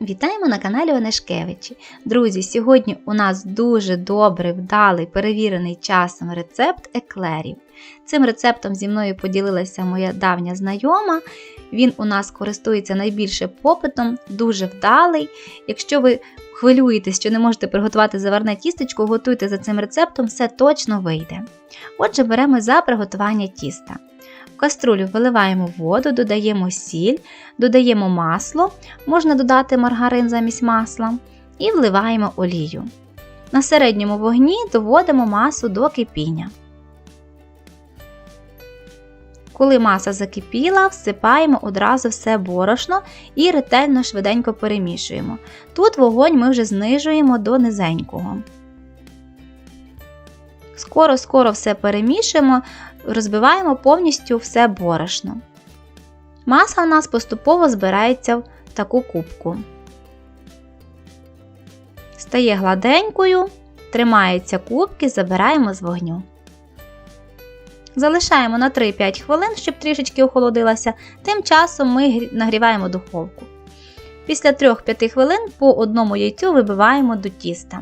Вітаємо на каналі Онешкевичі. Друзі, сьогодні у нас дуже добрий, вдалий, перевірений часом рецепт еклерів. Цим рецептом зі мною поділилася моя давня знайома. Він у нас користується найбільше попитом, дуже вдалий. Якщо ви хвилюєтесь, що не можете приготувати заварне тістечко, готуйте за цим рецептом, все точно вийде. Отже, беремо за приготування тіста. В каструлю виливаємо воду, додаємо сіль, додаємо масло, можна додати маргарин замість масла, і вливаємо олію. На середньому вогні доводимо масу до кипіння. Коли маса закипіла, всипаємо одразу все борошно і ретельно швиденько перемішуємо. Тут вогонь ми вже знижуємо до низенького. Скоро-скоро все перемішуємо, розбиваємо повністю все борошно. Маса у нас поступово збирається в таку кубку. Стає гладенькою, тримаються кубки, забираємо з вогню. Залишаємо на 3-5 хвилин, щоб трішечки охолодилася, тим часом ми нагріваємо духовку. Після 3-5 хвилин по одному яйцю вибиваємо до тіста.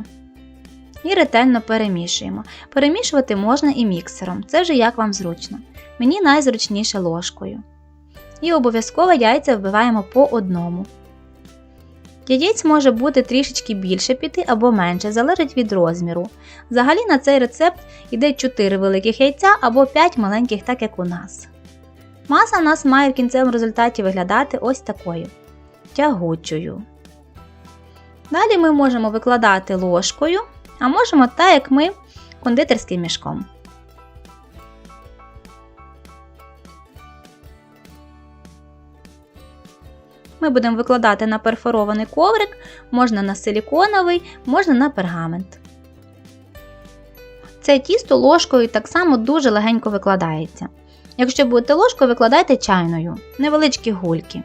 І ретельно перемішуємо. Перемішувати можна і міксером, це вже як вам зручно. Мені найзручніше ложкою. І обов'язково яйця вбиваємо по одному. Яєць може бути трішечки більше піти або менше, залежить від розміру. Взагалі на цей рецепт йде 4 великих яйця або 5 маленьких, так як у нас. Маса у нас має в кінцевому результаті виглядати ось такою тягучою. Далі ми можемо викладати ложкою, а можемо так, як ми кондитерським мішком. Ми будемо викладати на перфорований коврик, можна на силіконовий, можна на пергамент. Це тісто ложкою так само дуже легенько викладається. Якщо будете ложкою, викладайте чайною, невеличкі гульки.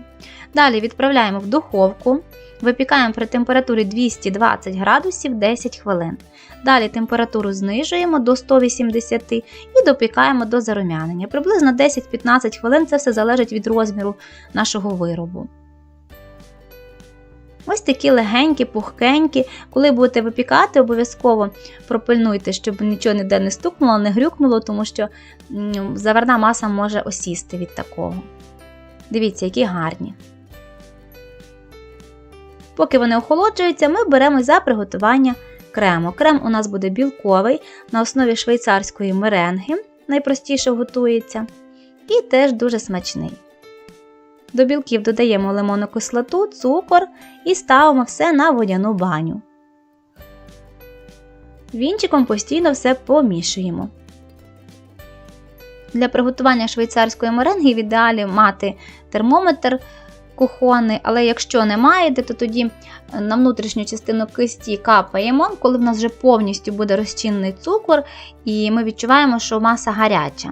Далі відправляємо в духовку, випікаємо при температурі 220 градусів 10 хвилин. Далі температуру знижуємо до 180 і допікаємо до зарум'янення. Приблизно 10-15 хвилин це все залежить від розміру нашого виробу. Ось такі легенькі, пухкенькі. Коли будете випікати, обов'язково пропильнуйте, щоб нічого ніде не стукнуло, не грюкнуло, тому що заварна маса може осісти від такого. Дивіться, які гарні. Поки вони охолоджуються, ми беремо за приготування крему. Крем у нас буде білковий на основі швейцарської меренги, найпростіше готується, і теж дуже смачний. До білків додаємо лимонну кислоту, цукор і ставимо все на водяну баню. Вінчиком постійно все помішуємо. Для приготування швейцарської меренги в ідеалі мати термометр кухонний, але якщо не маєте, то тоді на внутрішню частину кисті капаємо, коли в нас вже повністю буде розчинний цукор, і ми відчуваємо, що маса гаряча.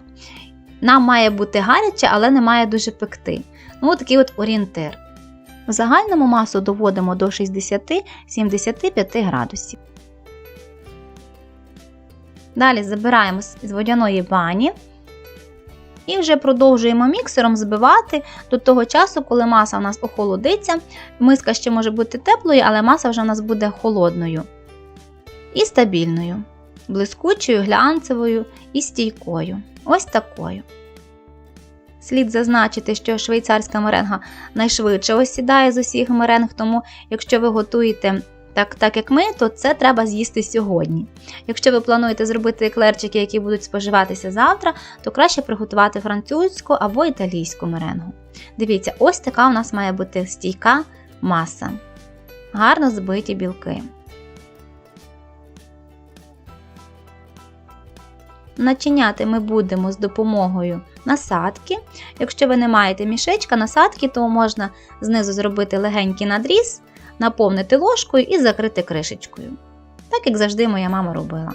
Нам має бути гаряча, але не має дуже пекти. Ну, такий от орієнтир. В загальному масу доводимо до 60-75 градусів. Далі забираємо з водяної бані і вже продовжуємо міксером збивати до того часу, коли маса у нас охолодиться. Миска ще може бути теплою, але маса вже у нас буде холодною і стабільною, блискучою, глянцевою і стійкою. Ось такою. Слід зазначити, що швейцарська меренга найшвидше осідає з усіх меренг, тому якщо ви готуєте так, так як ми, то це треба з'їсти сьогодні. Якщо ви плануєте зробити еклерчики, які будуть споживатися завтра, то краще приготувати французьку або італійську меренгу. Дивіться, ось така у нас має бути стійка маса. Гарно збиті білки. Начиняти ми будемо з допомогою насадки. Якщо ви не маєте мішечка насадки, то можна знизу зробити легенький надріз, наповнити ложкою і закрити кришечкою. Так як завжди моя мама робила.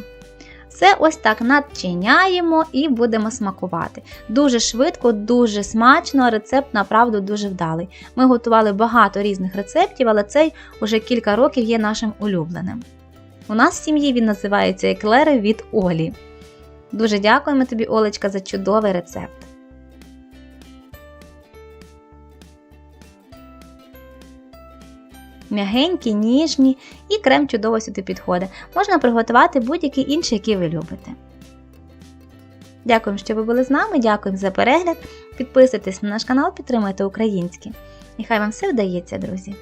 Все ось так начиняємо і будемо смакувати. Дуже швидко, дуже смачно, рецепт, направду, дуже вдалий. Ми готували багато різних рецептів, але цей уже кілька років є нашим улюбленим. У нас в сім'ї він називається еклери від Олі. Дуже дякуємо тобі, Олечка, за чудовий рецепт. м'ягенькі, ніжні і крем чудово сюди підходить. Можна приготувати будь-який інший, який ви любите. Дякуємо, що ви були з нами. Дякуємо за перегляд. Підписуйтесь на наш канал, підтримуйте українське. Хай вам все вдається, друзі!